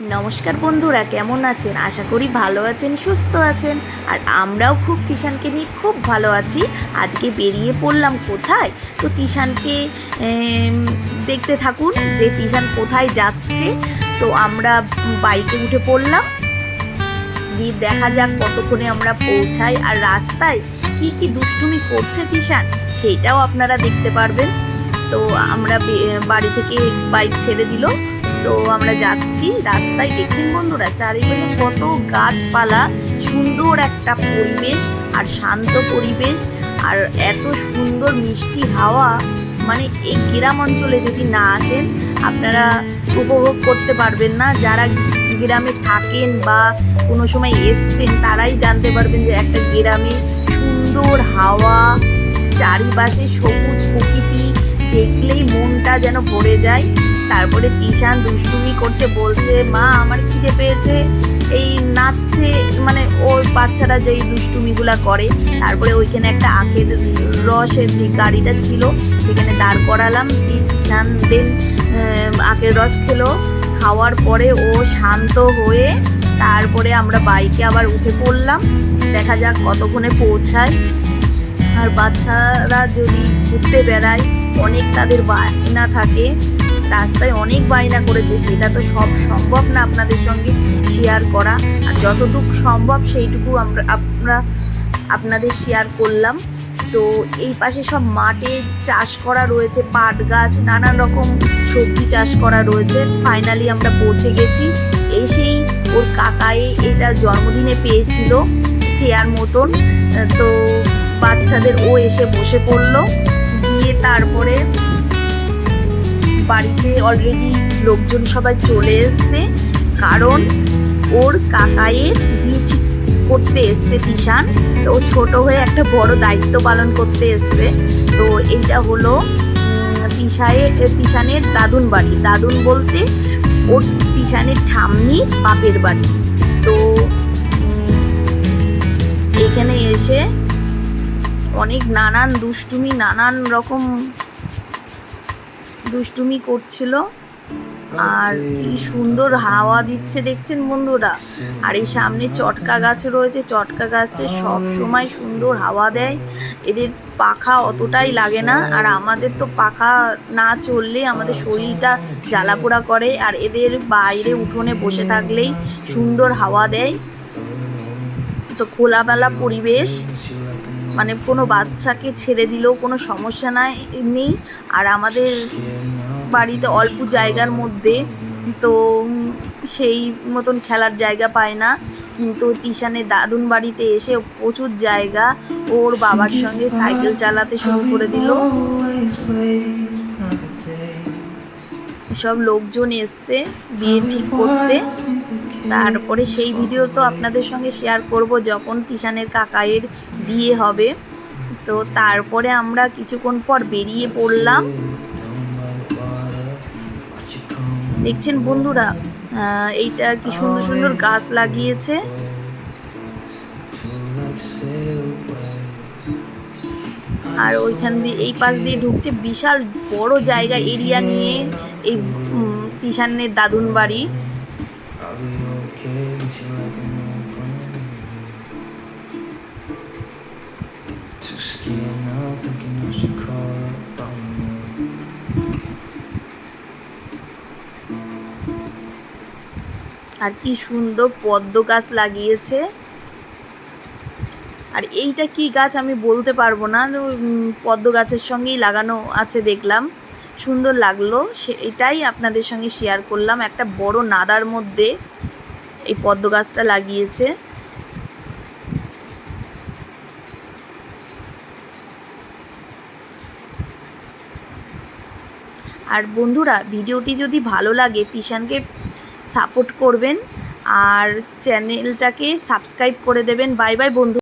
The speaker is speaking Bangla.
নমস্কার বন্ধুরা, কেমন আছেন? আশা করি ভালো আছেন, সুস্থ আছেন। আর আমরাও খুব তিশানকে নিয়ে খুব ভালো আছি। আজকে বেরিয়ে পড়লাম কোথায়? তো তিশানকে দেখতে থাকুন যে তিশান কোথায় যাচ্ছে। তো আমরা বাইকে উঠে পড়লাম। দিয়ে দেখা যাক কতক্ষণে আমরা পৌঁছাই। আর রাস্তায় কি কি দুষ্টুমি করছে তিশান সেইটাও আপনারা দেখতে পারবেন। তো আমরা বাড়ি থেকে বাইক ছেড়ে দিল। তো আমরা যাচ্ছি রাস্তায়, দেখছেন বন্ধুরা, চারিপাশে কত গাছপালা, সুন্দর একটা পরিবেশ আর শান্ত পরিবেশ আর এত সুন্দর মিষ্টি হাওয়া। মানে এই গ্রাম অঞ্চলে যদি না আসেন, আপনারা উপভোগ করতে পারবেন না। যারা গ্রামে থাকেন বা কোনো সময় এসছেন, তারাই জানতে পারবেন যে একটা গ্রামে সুন্দর হাওয়া, চারিপাশে সবুজ প্রকৃতি, দেখলেই মনটা যেন ভরে যায়। তারপরে তিশান দুষ্টুমি করছে, বলছে, মা, আমার খিদে পেয়েছে। এই নাচছে মানে ওর বাচ্চারা যেই দুষ্টুমিগুলা করে, তারপরে ওইখানে একটা আখের রসের যে গাড়িটা ছিল, সেখানে দাঁড় করালাম। তিশান দেন আখের রস খেলো। খাওয়ার পরে ও শান্ত হয়ে তারপরে আমরা বাইকে আবার উঠে পড়লাম। দেখা যাক কতক্ষণে পৌঁছায়। আর বাচ্চারা যদি ঘুরতে বেড়ায়, অনেক তাদের বায়না থাকে। রাস্তায় অনেক বায়না করেছে, সেটা তো সব সম্ভব না আপনাদের সঙ্গে শেয়ার করা। আর যতটুকু সম্ভব সেইটুকু আমরা আমরা আপনাদের শেয়ার করলাম। তো এই পাশে সব মাঠে চাষ করা রয়েছে, পাট গাছ, নানান রকম সবজি চাষ করা রয়েছে। ফাইনালি আমরা পৌঁছে গেছি। এসেই ওর কাকায়ে এটা জন্মদিনে পেয়েছিল চেয়ার মতন। তো বাচ্চাদের ও এসে বসে পড়ল। দিয়ে তারপরে বাড়িতে অলরেডি লোকজন সবাই চলে এসছে। কারণ ওর কাকায়ের বিয়ে করতে এসছে তিশান তো ছোট হয়ে একটা বড় দায়িত্ব পালন করতে এসছে। তো এইটা হলো তিশায়ের তিশানের দাদুন বাড়ি। দাদুন বলতে ওর তিশানের ঠামনি বাপের বাড়ি। তো এখানে এসে অনেক নানান দুষ্টুমি, নানান রকম দুষ্টুমি করছিল। আর কি সুন্দর হাওয়া দিচ্ছে দেখছেন বন্ধুরা? আর এই সামনে চটকা গাছ রয়েছে চটকা গাছে সব সময় সুন্দর হাওয়া দেয়। এদের পাখা অতটাই লাগে না আর আমাদের তো পাখা না চললে আমাদের শরীরটা জ্বালাপোড়া করে আর এদের বাইরে উঠোনে বসে থাকলেই সুন্দর হাওয়া দেয়। তো খোলামেলা পরিবেশ। মানে কোনো বাচ্চাকে ছেড়ে দিলেও কোনো সমস্যা নাই, নেই। আর আমাদের বাড়িতে অল্প জায়গার মধ্যে তো সেই মতন খেলার জায়গা পায় না। কিন্তু তিশানের দাদুন বাড়িতে এসে প্রচুর জায়গা ওর বাবার সঙ্গে সাইকেল চালাতে শুরু করে দিল। সব লোকজন এসছে বিয়ে ঠিক করতে। তারপরে সেই ভিডিও তো আপনাদের সঙ্গে শেয়ার করব, যখন তিশানের কাকায়ের বিয়ে হবে। তো তারপরে আমরা কিছুক্ষণ পর বেরিয়ে পড়লাম। দেখছেন বন্ধুরা এইটা কি সুন্দর সুন্দর গাছ লাগিয়েছে। আর ওইখান দিয়ে, এই পাশ দিয়ে ঢুকছে বিশাল বড় জায়গা, এরিয়া নিয়ে এই তিশানের দাদুন বাড়ি। With you like an old friend. Too scared now, thinking I should call up on me. আর কি সুন্দর পদ্ম গাছ লাগিয়েছে আর এইটা কি গাছ আমি বলতে পারব না পদ্ম গাছের সঙ্গেই লাগানো আছে দেখলাম সুন্দর লাগল সেটাই আপনাদের সঙ্গে শেয়ার করলাম একটা বড় নাদার মধ্যে এই পদ্ম গাছটা লাগিয়েছে। আর বন্ধুরা, ভিডিওটি যদি ভালো লাগে, তিশানকে সাপোর্ট করবেন আর চ্যানেলটাকে সাবস্ক্রাইব করে দেবেন। বাই বাই বন্ধু।